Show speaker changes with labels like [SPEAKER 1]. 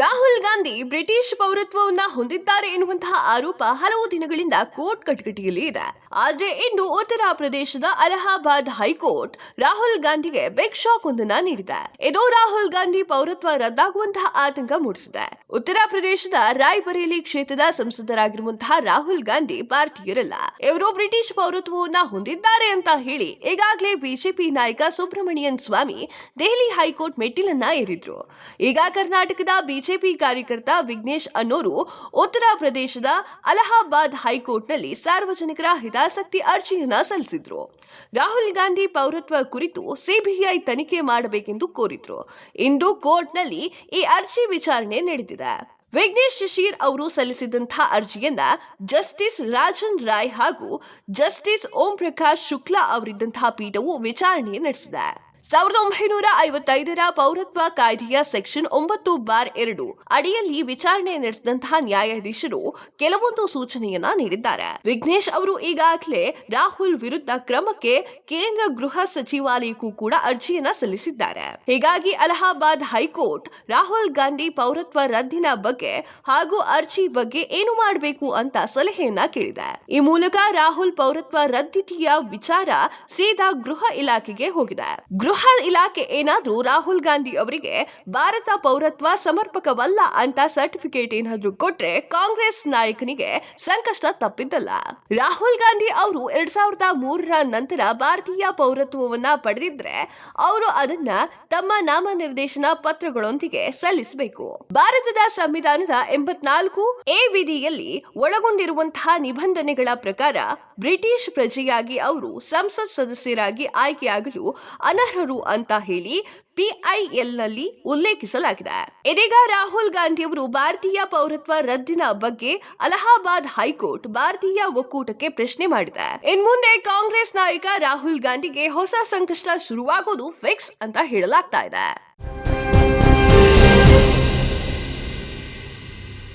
[SPEAKER 1] Rahul Gandhi British ಪೌರತ್ವವನ್ನ ಹೊಂದಿದ್ದಾರೆ ಎನ್ನುವಂತಹ ಆರೋಪ ಹಲವು ದಿನಗಳಿಂದ ಕೋರ್ಟ್ ಕಟಕಟಿಯಲ್ಲಿ ಇದೆ. ಆದ್ರೆ ಇಂದು ಉತ್ತರ ಪ್ರದೇಶದ ಅಲಹಾಬಾದ್ ಹೈಕೋರ್ಟ್ ರಾಹುಲ್ ಗಾಂಧಿಗೆ ಬೆಗ್ ಶಾಕ್ ಒಂದನ್ನ ನೀಡಿದೆ. ಇದು ರಾಹುಲ್ ಗಾಂಧಿ ಪೌರತ್ವ ರದ್ದಾಗುವಂತಹ ಆತಂಕ ಮೂಡಿಸಿದೆ. ಉತ್ತರ ಪ್ರದೇಶದ ರಾಯ್ಬರೇಲಿ ಕ್ಷೇತ್ರದ ಸಂಸದರಾಗಿರುವಂತಹ ರಾಹುಲ್ ಗಾಂಧಿ ಭಾರತೀಯರಲ್ಲ. ಇವರು ಬ್ರಿಟಿಷ್ ಪೌರತ್ವವನ್ನ ಹೊಂದಿದ್ದಾರೆ ಅಂತ ಹೇಳಿ ಈಗಾಗಲೇ ಬಿಜೆಪಿ ನಾಯಕ ಸುಬ್ರಹ್ಮಣ್ಯನ್ ಸ್ವಾಮಿ ದೆಹಲಿ ಹೈಕೋರ್ಟ್ ಮೆಟ್ಟಿಲನ್ನ ಏರಿದ್ರು. ಈಗ ಕರ್ನಾಟಕದ ಬಿಜೆಪಿ ಕಾರ್ಯಕರ್ತ ವಿಘ್ನೇಶ್ ಅನ್ನೋರು ಉತ್ತರ ಪ್ರದೇಶದ ಅಲಹಾಬಾದ್ ಹೈಕೋರ್ಟ್ನಲ್ಲಿ ಸಾರ್ವಜನಿಕರ ಹಿತಾಸಕ್ತಿ ಅರ್ಜಿಯನ್ನ ಸಲ್ಲಿಸಿದ್ರು. ರಾಹುಲ್ ಗಾಂಧಿ ಪೌರತ್ವ ಕುರಿತು ಸಿಬಿಐ ತನಿಖೆ ಮಾಡಬೇಕೆಂದು ಕೋರಿದ್ರು. ಇಂದು ಕೋರ್ಟ್ನಲ್ಲಿ ಈ ಅರ್ಜಿ ವಿಚಾರಣೆ ನಡೆದಿದೆ. ವಿಘ್ನೇಶ್ ಶಶೀರ್ ಅವರು ಸಲ್ಲಿಸಿದಂತಹ ಅರ್ಜಿಯನ್ನ ಜಸ್ಟಿಸ್ ರಾಜನ್ ರಾಯ್ ಹಾಗೂ ಜಸ್ಟಿಸ್ ಓಂ ಪ್ರಕಾಶ್ ಶುಕ್ಲಾ ಅವರಿದ್ದಂತಹ ಪೀಠವು ವಿಚಾರಣೆ ನಡೆಸಿದೆ. ಸಾವಿರದ ಒಂಬೈನೂರ ಐವತ್ತೈದರ ಪೌರತ್ವ ಕಾಯ್ದೆಯ ಸೆಕ್ಷನ್ ಒಂಬತ್ತು ಬಾರ್ ಎರಡು ಅಡಿಯಲ್ಲಿ ವಿಚಾರಣೆ ನಡೆಸಿದಂತಹ ನ್ಯಾಯಾಧೀಶರು ಕೆಲವೊಂದು ಸೂಚನೆಯನ್ನ ನೀಡಿದ್ದಾರೆ. ವಿಘ್ನೇಶ್ ಅವರು ಈಗಾಗಲೇ ರಾಹುಲ್ ವಿರುದ್ಧ ಕ್ರಮಕ್ಕೆ ಕೇಂದ್ರ ಗೃಹ ಸಚಿವಾಲಯಕ್ಕೂ ಕೂಡ ಅರ್ಜಿಯನ್ನ ಸಲ್ಲಿಸಿದ್ದಾರೆ. ಹೀಗಾಗಿ ಅಲಹಾಬಾದ್ ಹೈಕೋರ್ಟ್ ರಾಹುಲ್ ಗಾಂಧಿ ಪೌರತ್ವ ರದ್ದಿನ ಬಗ್ಗೆ ಹಾಗೂ ಅರ್ಜಿ ಬಗ್ಗೆ ಏನು ಮಾಡಬೇಕು ಅಂತ ಸಲಹೆಯನ್ನ ಕೇಳಿದೆ. ಈ ಮೂಲಕ ರಾಹುಲ್ ಪೌರತ್ವ ರದ್ದಿತಿಯ ವಿಚಾರ ಸೀದಾ ಗೃಹ ಇಲಾಖೆಗೆ ಹೋಗಿದೆ. ಗೃಹ ಇಲಾಖೆ ಏನಾದರೂ ರಾಹುಲ್ ಗಾಂಧಿ ಅವರಿಗೆ ಭಾರತ ಪೌರತ್ವ ಸಮರ್ಪಕವಲ್ಲ ಅಂತ ಸರ್ಟಿಫಿಕೇಟ್ ಏನಾದರೂ ಕೊಟ್ರೆ ಕಾಂಗ್ರೆಸ್ ನಾಯಕನಿಗೆ ಸಂಕಷ್ಟ ತಪ್ಪಿದ್ದಲ್ಲ. ರಾಹುಲ್ ಗಾಂಧಿ ಅವರು ಎರಡ್ ಸಾವಿರದ ನಂತರ ಭಾರತೀಯ ಪೌರತ್ವವನ್ನ ಪಡೆದಿದ್ರೆ ಅವರು ಅದನ್ನ ತಮ್ಮ ನಾಮನಿರ್ದೇಶನ ಪತ್ರಗಳೊಂದಿಗೆ ಸಲ್ಲಿಸಬೇಕು. ಭಾರತದ ಸಂವಿಧಾನದ ಎಂಬತ್ನಾಲ್ಕು ಎ ವಿಧಿಯಲ್ಲಿ ಒಳಗೊಂಡಿರುವಂತಹ ನಿಬಂಧನೆಗಳ ಪ್ರಕಾರ ಬ್ರಿಟಿಷ್ ಪ್ರಜೆಯಾಗಿ ಅವರು ಸಂಸತ್ ಸದಸ್ಯರಾಗಿ ಆಯ್ಕೆಯಾಗಲು ಅನರ್ಹರು ಅಂತ ಹೇಳಿ ಪಿಐಎಲ್ನಲ್ಲಿ ಉಲ್ಲೇಖಿಸಲಾಗಿದೆ. ಇದೀಗ ರಾಹುಲ್ ಗಾಂಧಿ ಅವರು ಭಾರತೀಯ ಪೌರತ್ವ ರದ್ದಿನ ಬಗ್ಗೆ ಅಲಹಾಬಾದ್ ಹೈಕೋರ್ಟ್ ಭಾರತೀಯ ಒಕ್ಕೂಟಕ್ಕೆ ಪ್ರಶ್ನೆ ಮಾಡಿದೆ. ಇನ್ಮುಂದೆ ಕಾಂಗ್ರೆಸ್ ನಾಯಕ ರಾಹುಲ್ ಗಾಂಧಿಗೆ ಹೊಸ ಸಂಕಷ್ಟ ಶುರುವಾಗೋದು ಫಿಕ್ಸ್ ಅಂತ ಹೇಳಲಾಗ್ತಾ ಇದೆ.